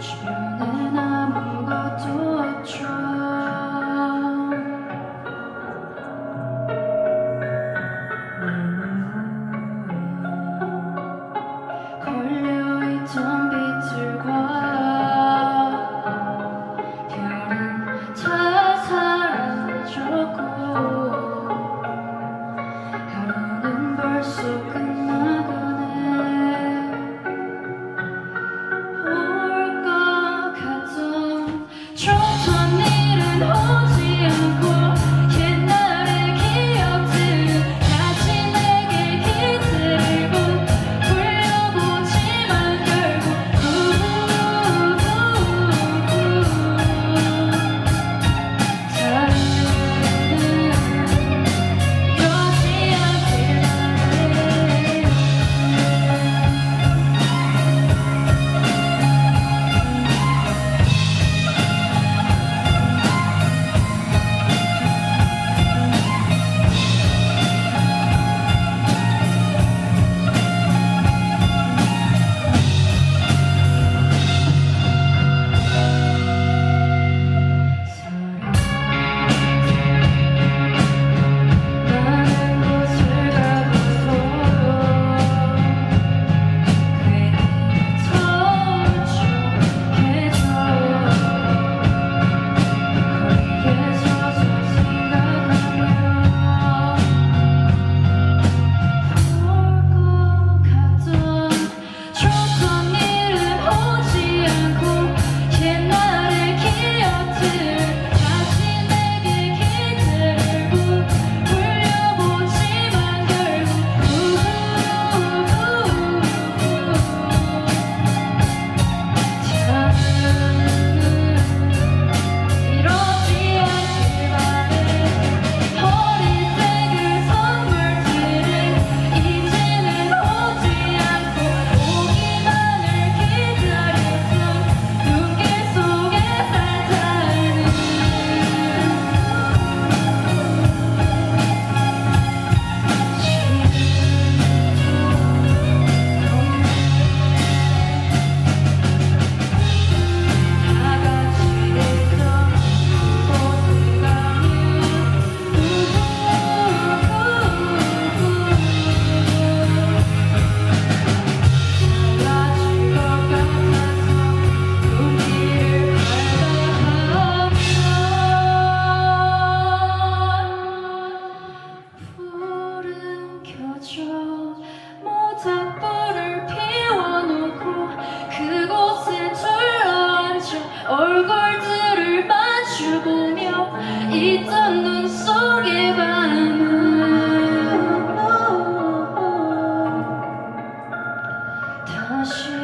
주변엔 아무것도 없죠 모닥불을 피워놓고 그곳에 둘러앉아 얼굴들을 마주보며 있던 눈 속의 밤은 다시